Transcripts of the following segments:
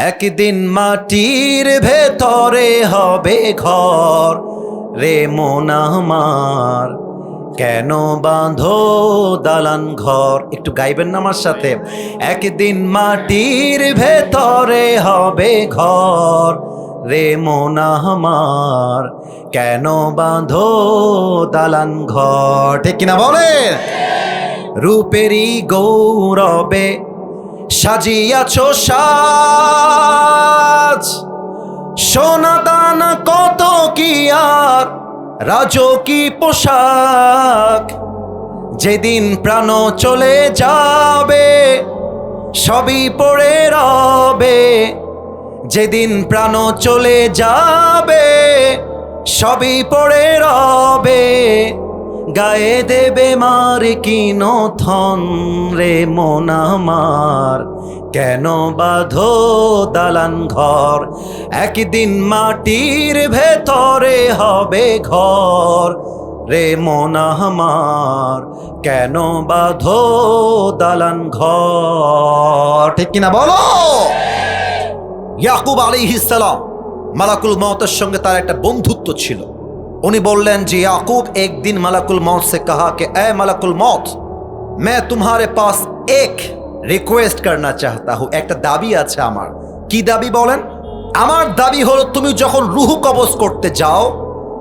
একদিন মাটির ভেতরে হবে ঘর রে মন আমার। কেন বাঁধো দালান ঘর? একটু গাইবেন না আমার সাথে? একদিন মাটির ভেতরে হবে ঘর রে মন আমার। কেন বাঁধো দালান ঘর? ঠিক কিনা বলেন? রূপেরই গৌরবে সাজিয়াছ সাজ। সোনা দানা কত কি আর রাজকি পোশাক? যেদিন প্রাণ চলে যাবে, সবই পড়ে রবে। যেদিন প্রাণ চলে যাবে, সবই পড়ে রবে। গায়ে দেবে মার কিন থন রে মন আমার। কেন বাঁধো দালান ঘর? একদিন মাটির ভেতরে হবে ঘর রে মন আমার। কেন বাঁধো দালান ঘর? ঠিক কিনা বলো? ইয়াকুব আলিহিসালাম মালাকুল মতের সঙ্গে তার একটা বন্ধুত্ব ছিল। উনি বললেন যে याकूब एक दिन मलकुल मौत से कहा कि ए मलकुल मौत मैं तुम्हारे पास एक রিকোয়েস্ট করনা চাহতা হু একটা দাবি আছে আমার কি দাবি বলেন আমার দাবি হলো তুমি যখন রুহু কবজ করতে যাও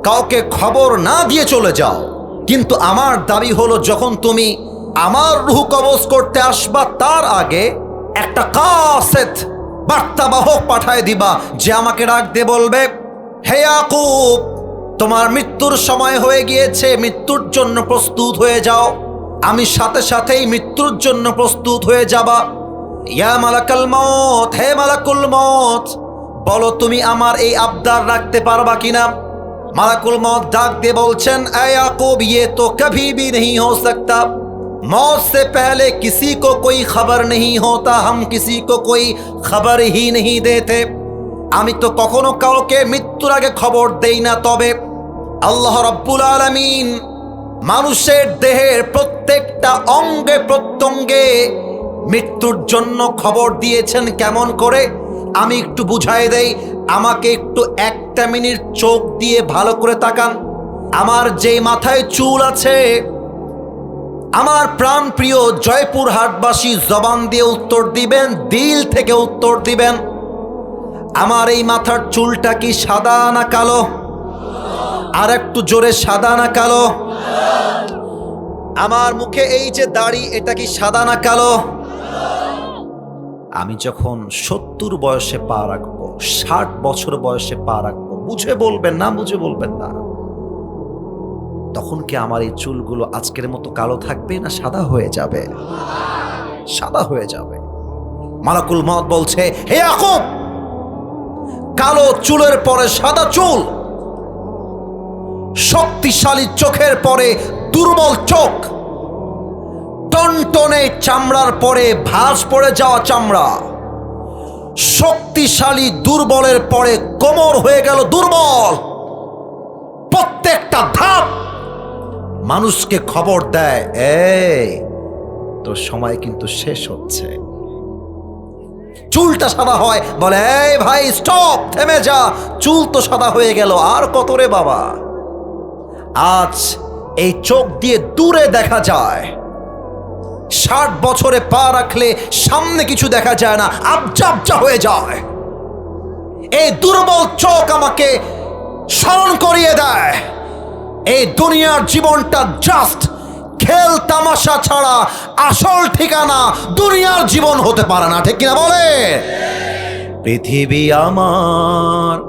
কাউকে খবর না দিয়ে চলে যাও কিন্তু আমার দাবি হলো যখন তুমি আমার রুহু কবজ করতে আসবা তার আগে একটা কাসেত বার্তাবাহক পাঠায় দিবা যে আমাকে রাখতে বলবে হে ইয়াকুব তোমার মৃত্যুর সময় হয়ে গিয়েছে মৃত্যুর জন্য প্রস্তুত হয়ে যাও আমি সাথে সাথেই মৃত্যুর জন্য প্রস্তুত হয়ে যাবা ইয়া মালাকাল মত হে মালাকুল মত বলো তুমি আমার এই আবদার রাখতে পারবা কিনা মালাকুল মত ডাক দিয়ে বলছেন এ याकूब ये तो कभी भी नहीं हो सकता मौत से पहले किसी को कोई खबर नहीं होता हम किसी को कोई खबर ही नहीं देते আমি তো কখনো কাউকে মৃত্যুর আগে খবর দেই না তবে আল্লাহ রব্বুল আলমিন মানুষের দেহের প্রত্যেকটা অঙ্গে প্রত্যঙ্গে মৃত্যুর জন্য খবর দিয়েছেন কেমন করে? আমি একটু বুঝাই দেই, আমাকে একটু একটা মিনিট চোখ দিয়ে ভালো করে তাকান। আমার যে মাথায় চুল আছে, আমার প্রাণ প্রিয় জয়পুর হাটবাসী জবান দিয়ে উত্তর দিবেন, দিল থেকে উত্তর দিবেন। আমার এই মাথার চুলটা কি সাদা না কালো? আর একটু জোরে সাদা না কালো? আমার মুখে এই যে দাড়ি, এটা কি সাদা না কালো? আমি যখন সত্তর বয়সে পা রাখব, ষাট বছর বয়সে পা রাখব, বুঝে বলবেন না, বুঝে বলবেন না। তখন কি আমার এই চুলগুলো আজকের মতো কালো থাকবে না সাদা হয়ে যাবে? সাদা হয়ে যাবে। মালাকুল মত বলছে, হে আকুব কালো চুলের পরে সাদা চুল। শক্তিশালী চোখের পরে দুর্বল চোখ। টনটনে চামড়ার পরে ভাঁজ পড়ে যাওয়া চামড়া। শক্তিশালী দুর্বলের পরে কোমর হয়ে গেল দুর্বল। প্রত্যেকটা ধাপ মানুষকে খবর দেয়, এই তো সময় কিন্তু শেষ হচ্ছে। চুলটা সাদা হয়, বলে, এই ভাই স্টপ থেমে যা। চুল তো সাদা হয়ে গেল, আর কত রে বাবা? আজ এই চোখ দিয়ে দূরে দেখা যায়। ষাট বছরে পা রাখলে সামনে কিছু দেখা যায় না আবজা আবজা হয়ে যায়। এই দুর্বল চোখ আমাকে স্মরণ করিয়ে দেয়। এই দুনিয়ার জীবনটা জাস্ট খেল তামাশা ছাড়া আসল ঠিকানা দুনিয়ার জীবন হতে পারে না, ঠিক কিনা বলে? পৃথিবী আমার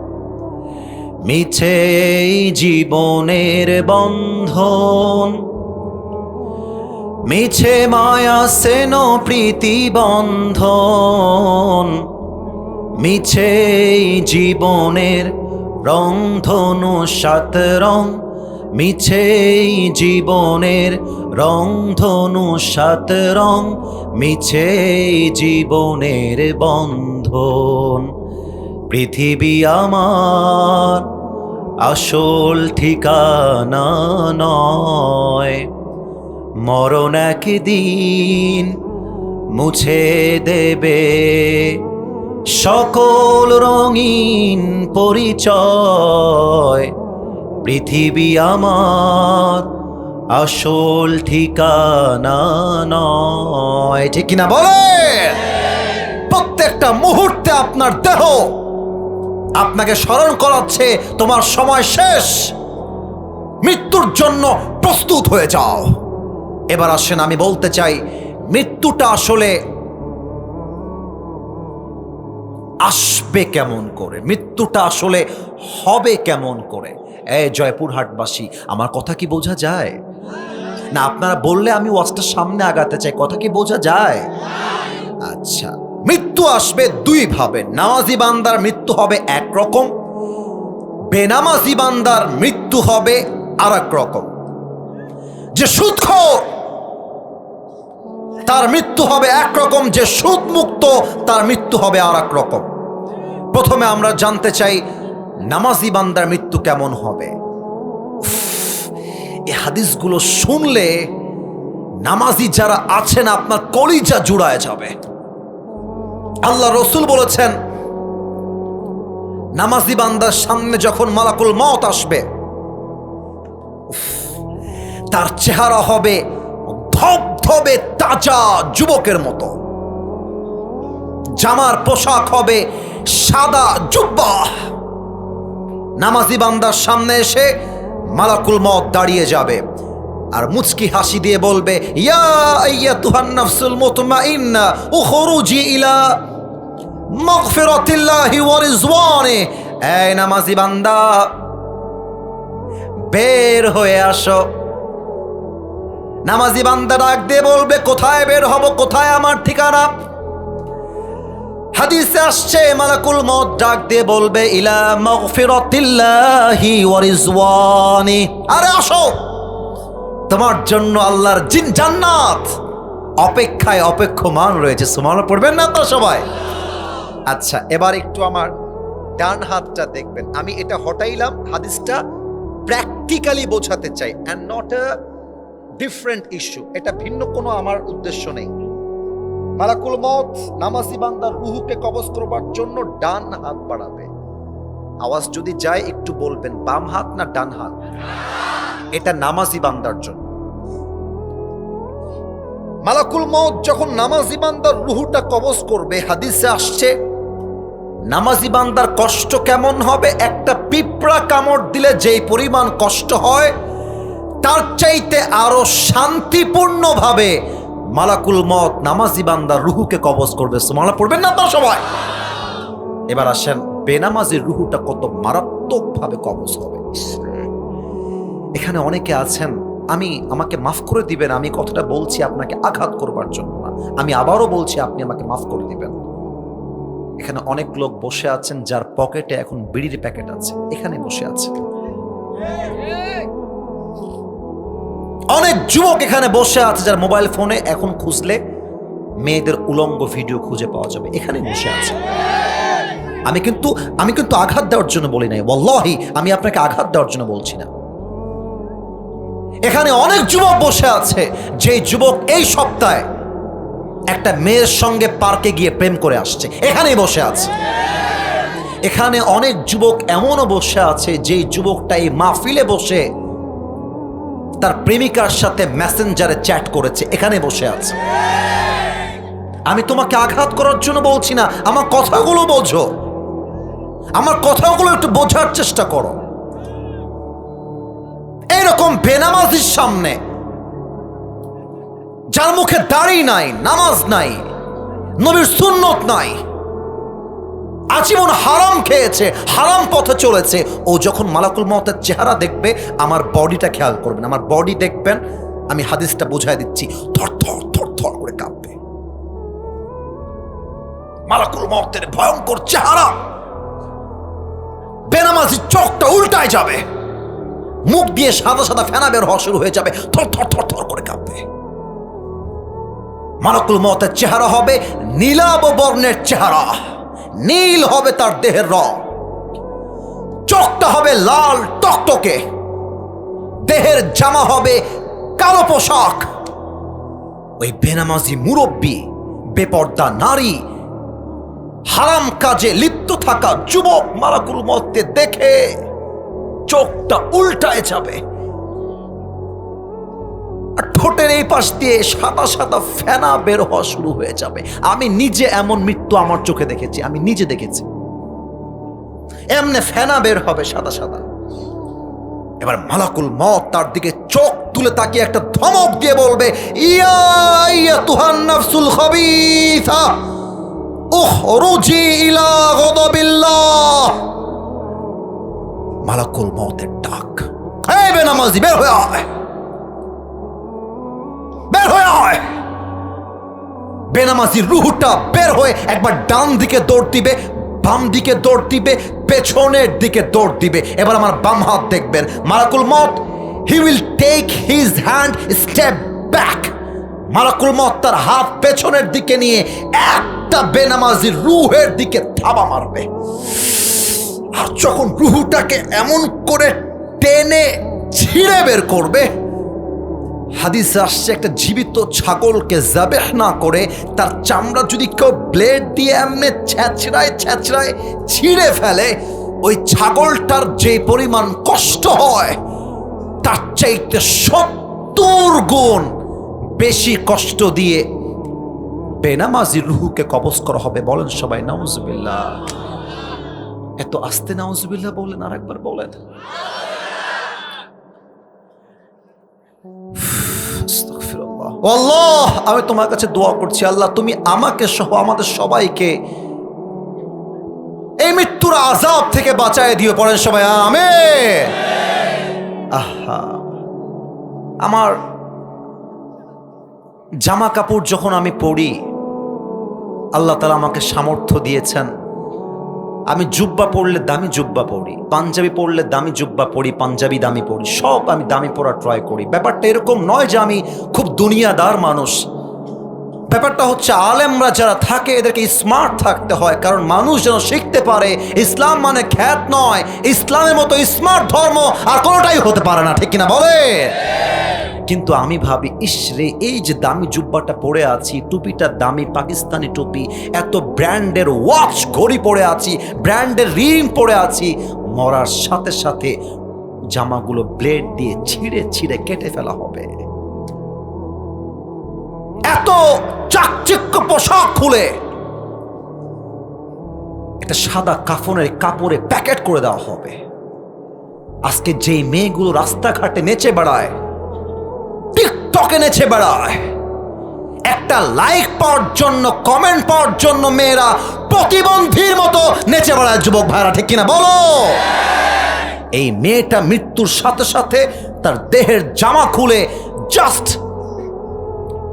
মিছে জীবনের বন্ধন। মিছে মায়া সেন প্রীতি বন্ধন। মিছে জীবনের রং ধনু সাত রং। মিছেই জীবনের রং ধনু সাত রং। মিছেই জীবনের বন্ধন। পৃথিবী আমার আসল ঠিকানা নয়। মরণ একদিন মুছে দেবে। সকল রঙিন পরিচয় পৃথিবী আমার আসল ঠিকানা নয়। ঠিক কিনা বলে প্রত্যেকটা মুহূর্তে আপনার দেহ আপনাকে স্মরণ করাচ্ছে, তোমার সময় শেষ। মৃত্যুর জন্য প্রস্তুত হয়ে যাও। এবার আসেন, আমি বলতে চাই, মৃত্যুটা আসলে আসবে কেমন করে? মৃত্যুটা আসলে হবে কেমন করে? এ জয়পুরহাটবাসী, আমার কথা কি বোঝা যায়? না, আপনারা বললে আমি ওয়াজটার সামনে আগাতে চাই, কথা কি বোঝা যায়? আচ্ছা। মৃত্যু আসবে দুই ভাবে নামাজি বান্দার মৃত্যু হবে একরকম, বেনামাজি বান্দার মৃত্যু হবে আর এক রকম। যে সুদখোর, তার মৃত্যু হবে একরকম, যে সুদ মুক্ত তার মৃত্যু হবে আর এক রকম। প্রথমে আমরা জানতে চাই, নামাজি বান্দার মৃত্যু কেমন হবে? এই হাদিসগুলো শুনলে নামাজি যারা আছেন, আপনার কলিজা জুড়ায় যাবে। আল্লাহ রসুল বলেছেন, নামাজি বান্দার সামনে যখন মালাকুল মত আসবে তার চেহারা হবে ধবধবে তাজা যুবকের মতো। জামার পোশাক হবে সাদা জুব্বা। নামাজি বান্দার সামনে এসে মালাকুল মত দাঁড়িয়ে যাবে। আর মুচকি হাসি দিয়ে বলবে, ইয়া আইয়াতুহান নাফসুল মুতমাইন্না, উখরুজি ইলা মাগফিরাতিল্লাহি ওয়া রিজওয়ানি। এই নামাজি বান্দা, বের হয়ে আসো। নামাজি বান্দা ডাক দিয়ে বলবে, কোথায় বের হব, কোথায় আমার ঠিকানা? হাদিসে আসছে, মালাকুল মত ডাক দিয়ে বলবে, ইলা মাগফিরাতিল্লাহি ওয়া রিজওয়ানি। আরে আসো। তোমার জন্য আল্লাহর জিন জান্নাত। অপেক্ষায় অপেক্ষমান রয়েছে। সুবহানাল্লাহ, পড়বেন না তো সবাই? আচ্ছা এবার একটু আমার ডান হাতটা দেখবেন। আমি এটা হটাইলাম, হাদিসটা প্র্যাকটিক্যালি বোঝাতে চাই and not a different issue এটা ভিন্ন কোনো আমার উদ্দেশ্য নেই। মালাকুল মত নামাজি বান্দার রুহুকে কবজ করবার জন্য ডান হাত বাড়াবে। আওয়াজ যদি যায়, একটু বলবেন, বাম হাত না ডান হাত? এটা নামাজি বান্দার জন্য। মালাকুল মত যখন নামাজি বান্দার রুহুটা কবজ করবে, হাদিসে আসছে, নামাজি বান্দার কষ্ট কেমন হবে? একটা পিঁপড়া কামড় দিলে যেই পরিমাণ কষ্ট হয়, তার চাইতে আরও শান্তিপূর্ণভাবে মালাকুল মত নামাজি বান্দার রুহুকে কবজ করবে। সুমালা পড়বেন না তো সবাই? এবার আসেন বেনামাজির রুহুটা কত মারাত্মকভাবে কবজ হবে। এখানে অনেকে আছেন, আমি, আমাকে মাফ করে দিবেন, আমি কথাটা বলছি আপনাকে আঘাত করবার জন্য না। আমি আবারও বলছি, আপনি আমাকে মাফ করে দিবেন। এখানে অনেক লোক বসে আছেন, যার পকেটে এখন বিড়ির প্যাকেট আছে। এখানে বসে আছে। অনেক যুবক এখানে বসে আছে, যার মোবাইল ফোনে এখন খুঁজলে মেয়েদের উলঙ্গ ভিডিও খুঁজে পাওয়া যাবে। এখানে বসে আছে। আমি কিন্তু আমি কিন্তু আঘাত দেওয়ার জন্য বলি নাই। ওয়াল্লাহি, আমি আপনাকে আঘাত দেওয়ার জন্য বলছি না। এখানে অনেক যুবক বসে আছে যে যুবক এই সপ্তাহে একটা মেয়ের সঙ্গে পার্কে গিয়ে প্রেম করে আসছে। এখানেই বসে আছে। এখানে অনেক যুবক এমনও বসে আছে যে যুবকটা এই মাহফিলে বসে তার প্রেমিকার সাথে মেসেঞ্জারে চ্যাট করেছে। এখানে বসে আছে। আমি তোমাকে আঘাত করার জন্য বলছি না, আমার কথাগুলো বোঝো। আমার কথাগুলো একটু বোঝার চেষ্টা করো। এইরকম বেনামাজির সামনে, যার মুখে দাড়ি নাই, নামাজ নাই, নবীর সুন্নত নাই, আজীবন হারাম খেয়েছে, হারাম পথে চলেছে, ও যখন মালাকুল মতের চেহারা দেখবে, আমার বডিটা খেয়াল করবেন আমার বডি দেখবেন, আমি হাদিসটা বোঝাই দিচ্ছি থর থর থর থর করে কাঁপবে। মালাকুল মতের ভয়ঙ্কর চেহারা। বেনামাজি চোখটা উল্টায় যাবে। মুখ দিয়ে সাদা সাদা ফেনা বের হওয়া শুরু হয়ে যাবে। থর থর থর থর করে কাঁপবে। মালাকুল মতের চেহারা হবে নীলাব বর্ণের চেহারা। নীল হবে তার দেহের রং। চোখটা হবে লাল টকটকে। দেহের জামা হবে কালো পোশাক। ওই বেনামাজি মুরব্বী, বেপর্দা নারী হারাম কাজে লিপ্ত থাকা যুবক মালাকুল মতকে দেখে চোখটা উল্টায় যাবে। ঠোঁটের এই পাশ দিয়ে সাদা সাদা ফেনা বের হওয়া শুরু হয়ে যাবে। আমি নিজে এমন মৃত্যু আমার চোখে দেখেছি, আমি নিজে দেখেছি। এমনে ফেনা বের হবে সাদা সাদা। এবার মালাকুল মত তার দিকে চোখ তুলে তাকিয়ে একটা ধমক দিয়ে বলবে, ইয়া ইয়া তুহান নাফসুল খাবিথা উখরুজি ইলা গদাবিল্লাহ। মালাকুল মতের ডাক। এই বেনামাজি, বের হয়ে আয়। বের হয়ে আয়। বেনামাজির রুহুটা বের হয়ে একবার ডান দিকে দৌড় দিবে, বাম দিকে দৌড় দিবে, পেছনের দিকে দৌড় দিবে। এবার আমার বাম হাত দেখবেন। মালাকুল মত he will take his hand step back মালাকুল মত তার হাত পেছনের দিকে নিয়ে একটা বেনামাজির রুহের দিকে থাবা মারবে। আর যখন রুহুটাকে এমন করে টেনে ছিঁড়ে বের করবে, হাদিস আসছে একটা জীবিত ছাগলকে জাবেহ না করে তার চামড়া যদি কেউ ব্লেড দিয়ে এমনি ছ্যাঁচড়ায় ছ্যাঁচড়ায় ছিঁড়ে ফেলে, ওই ছাগলটার যে পরিমাণ কষ্ট হয়, তার চাইতে সত্তর গুণ বেশি কষ্ট দিয়ে বেনামাজি রুহুকে কবজ করা হবে। বলেন সবাই, নাউজুবিল্লাহ। এত আস্তে নাউজুবিল্লাহ বলেন আর একবার বলেন আমি তোমার কাছে দোয়া করছি, আল্লাহ, তুমি আমাকে সহ আমাদের সবাইকে এই মৃত্যুর আজাব থেকে বাঁচায় দিও। পড়েন সবাই আমে আহা। আমার জামা কাপড় যখন আমি পরি আল্লাহ তালা আমাকে সামর্থ্য দিয়েছেন। আমি জুব্বা পরলে দামি জুব্বা পরি পাঞ্জাবি পরলে দামি জুব্বা পরি পাঞ্জাবি দামি পরি সব আমি দামি পরা ট্রাই করি। ব্যাপারটা এরকম নয় যে আমি খুব দুনিয়াদার মানুষ। ব্যাপারটা হচ্ছে আলেমরা যারা থাকে, এদেরকে স্মার্ট থাকতে হয়, কারণ মানুষ যেন শিখতে পারে, ইসলাম মানে খ্যাত নয়, ইসলামের মতো স্মার্ট ধর্ম আর কোনোটাই হতে পারে না, ঠিক কিনা বলে কিন্তু আমি ভাবি ইসরে এই যে দামি জুব্বাটা পরে আছি, টুপিটা দামি পাকিস্তানি টুপি, এত ব্র্যান্ডের ওয়াচ ঘড়ি পরে আছি, ব্র্যান্ডের রিং পরে আছি। মরার সাথে সাথে জামাগুলো ব্লেড দিয়ে ছিঁড়ে ছিঁড়ে কেটে ফেলা হবে। এত চাকচিক্য পোশাক খুলে একটা সাদা কাফনের কাপড়ে প্যাকেট করে দেওয়া হবে। আজকে যেই মেয়েগুলো রাস্তাঘাটে নেচে বেড়ায় টিকটকে নেচে বেড়ায়। একটা লাইক পাওয়ার জন্য কমেন্ট পাওয়ার জন্য মেয়েরা প্রতিবন্ধীর মতো নেচে বেড়ায়। যুবক ভাইরা, ঠিক কিনা বলো? এই মেয়েটা মৃত্যুর সাথে সাথে তার দেহের জামা খুলে জাস্ট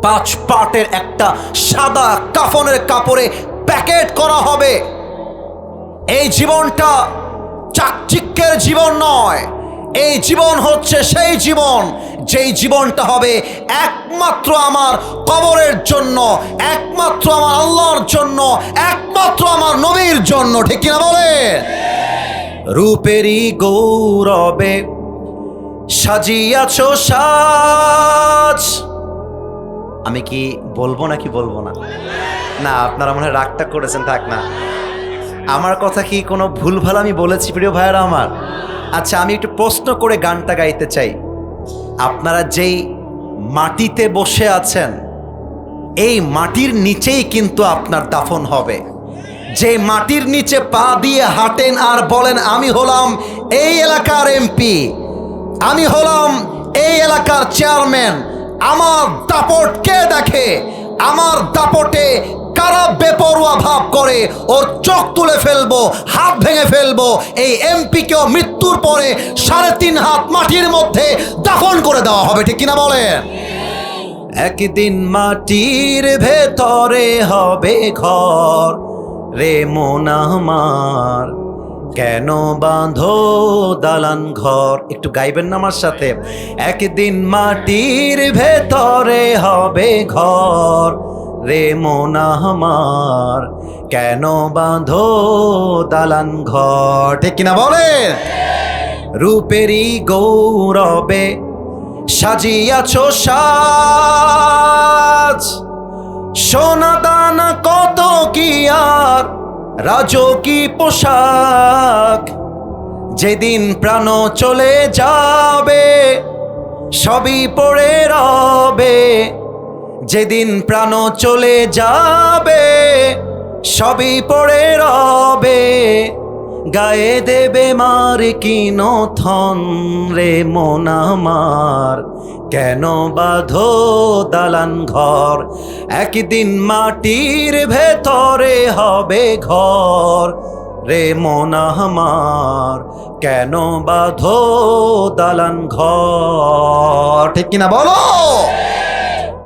পাঁচ পার্টের একটা সাদা কাফনের কাপড়ে প্যাকেট করা হবে। এই জীবনটা চাকচিক্যের জীবন নয়। এই জীবন হচ্ছে সেই জীবন যেই জীবনটা হবে একমাত্র আমার কবরের জন্য, একমাত্র আমার আল্লাহর জন্য, একমাত্র আমার নবীর জন্য, ঠিক কিনা বলে রূপেরই গৌরবে সাজিয়াছ সাজ। আমি কি বলব নাকি বলব না? না, আপনারা মনে হয় রাগটা করেছেন, থাক না। আমার কথা কি কোনো ভুলভাল আমি বলেছি প্রিয় ভাইয়েরা আমার? আচ্ছা আমি একটু প্রশ্ন করে গানটা গাইতে চাই। আপনারা যেই মাটিতে বসে আছেন, এই মাটির নিচেই কিন্তু আপনার দাফন হবে। যে মাটির নিচে পা দিয়ে হাঁটেন আর বলেন, আমি হলাম এই এলাকার এমপি, আমি হলাম এই এলাকার চেয়ারম্যান, আমার দাপট কে দেখে? আমার দাপটে কারা বেপরোয়া ভাব করে, ওর চোখ তুলে ফেলব, হাত ভেঙে ফেলব, এই এমপিকেও মৃত্যুর পরে সাড়ে তিন হাত মাটির মধ্যে দাফন করে দেওয়া হবে, ঠিক কিনা বলেন? একদিন মাটির ভেতরে হবে ঘর, রে মন আমার, কেন বাঁধো দালান ঘর? একটু গাইবেন না আমার সাথে? একদিন মাটির ভেতরে হবে ঘর রে মোনা আমার, কেন বাঁধো দালান ঘর? ঠিক কিনা বলেন? রূপেরই গৌরবে সাজিয়াছ সাজ। সোনা দানা কত কি আর রাজ রাজকী পোশাক। যেদিন প্রাণ চলে যাবে, সবই পড়ে রবে। যেদিন প্রাণ চলে যাবে, সবই পড়ে রবে। গায়ে দেবে মার কিন থন রে মন আমার। কেন বাঁধো দালান ঘর? একদিন মাটির ভেতরে হবে ঘর রে মন আমার। কেন বাঁধো দালান ঘর? ঠিক কিনা বলো?